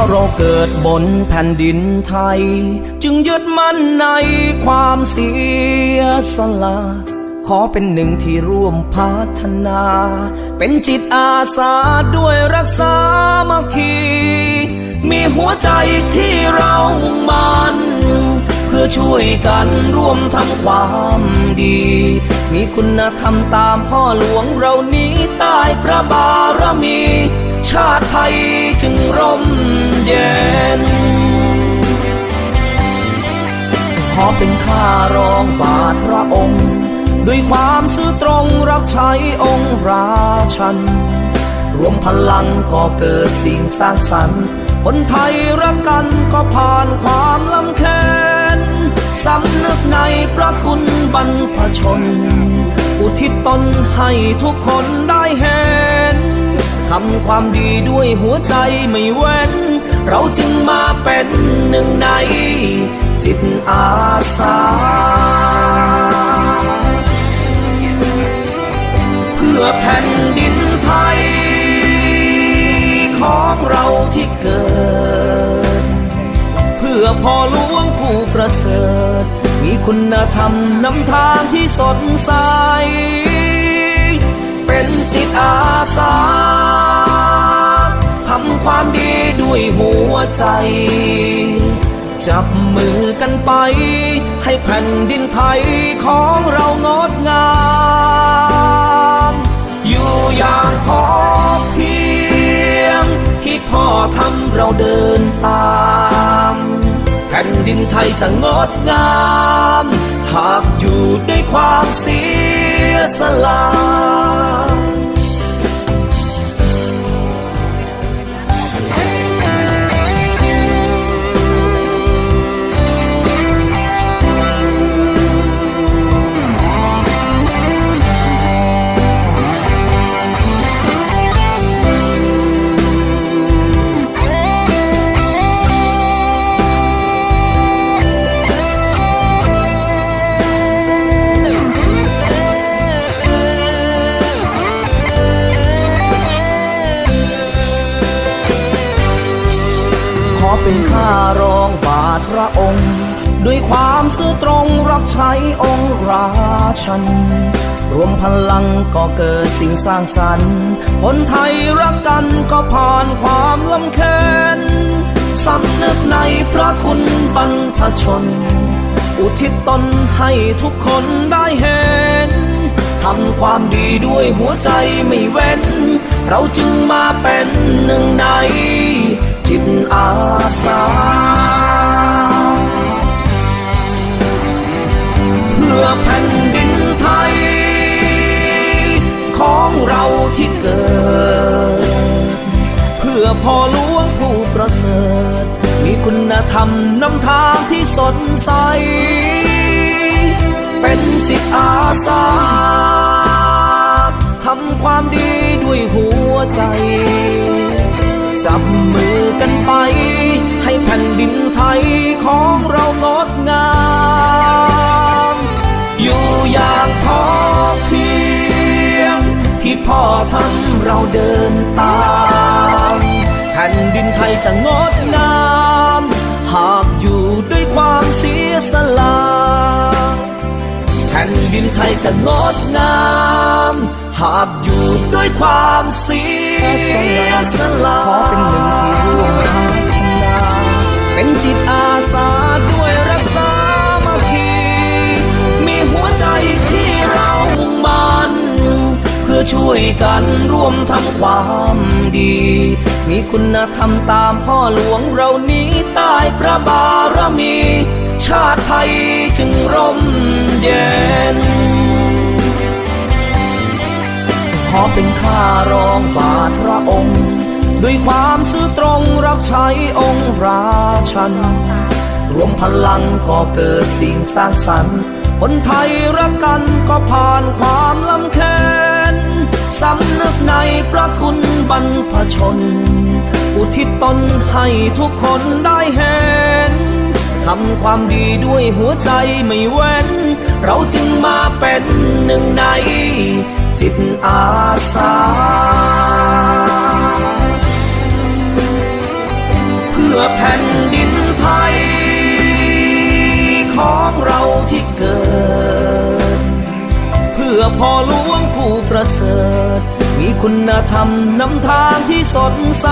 ราะเราเกิดบนแผ่นดินไทย จึงยึดมั่นในความเสียสละขอเป็นหนึ่งที่ร่วมพัฒนา เป็นจิตอาสาด้วยรักษามัคคี มีหัวใจที่เรามุ่งมัน เพื่อช่วยกันร่วมทำความดี มีคุณธรรมตามพ่อหลวงเรานี้ใต้พระบารมี ชาติไทย จึงร่มเย็น ขอเป็นข้ารองบาทพระองค์ ด้วยความซื่อตรงรับใช้องค์ราชัน รวมพลังก็เกิดสิ่งสร้างสรรค์ คนไทยรักกันก็ผ่านความลำแค้นสำนึกในพระคุณบรรพชน อุทิศตนให้ทุกคนได้เห็น ทำความดีด้วยหัวใจไม่เว้น เราจึงมาเป็นหนึ่งใน จิตอาสา เพื่อแผ่นดินไทย ของเราที่เกิด เพื่อพ่อหลวงผู้ประเสริฐ มีคุณธรรมนำทางที่สดใส เป็นจิตอาสาทำความดีด้วยหัวใจ จับมือกันไป ให้แผ่นดินไทยของเรางดงาม อยู่อย่างพอเพียง ที่พ่อทำเราเดินตามแผ่นดินไทยจะงดงาม หากอยู่ด้วยความเสียสละ เป็นข้ารองบาทพระองค์ ด้วยความซื่อตรงรับใช้องค์ราชัน รวมพลังก็เกิดสิ่งสร้างสรรค์ คนไทยรักกันก็ผ่านความลำเค็นสำนึกในพระคุณบรรพชน อุทิศตนให้ทุกคนได้เห็นทำความดีด้วยหัวใจไม่เว้น เราจึงมาเป็นหนึ่งใน พ่อพ่อหลวงผู้ประเสริฐ มีคุณธรรมนำทางที่สดใส เป็นจิตอาสาทำความดีด้วยหัวใจ จับมือกันไป ให้แผ่นดินไทยของเรางดงาม อยู่อย่างพอเพียง ที่พ่อทำเราเดินตาม ผ่นดินไทยจะงดงาม หากอยู่ด้วยความเสียสละแผ่นดินไทยจะงดงาม หากอยู่ด้วยความเสียสละขอเป็นหนึ่ง ช่วยกันร่วมทำความดี มีคุณธรรมตามพ่อหลวงเรานี้ใต้พระบารมี ชาติไทยจึงร่มเย็น ขอเป็นข้ารองบาทพระองค์ ด้วยความซื่อตรงรับใช้องค์ราชัน รวมพลังก็เกิดสิ่งสร้างสรรค์คนไทยรักกันก็ผ่านความลำเค็นสำนึกใน พระคุณบรรพชน อุทิศตนให้ทุกคนได้เห็นทำความดีด้วยหัวใจไม่เว้น เราจึงมาเป็นหนึ่งใน จิตอาสา เพื่อแผ่นดินไทย ของเราที่เกิด พ่อหลวงผู้ประเสริฐ มีคุณธรรมนำทางที่สดใส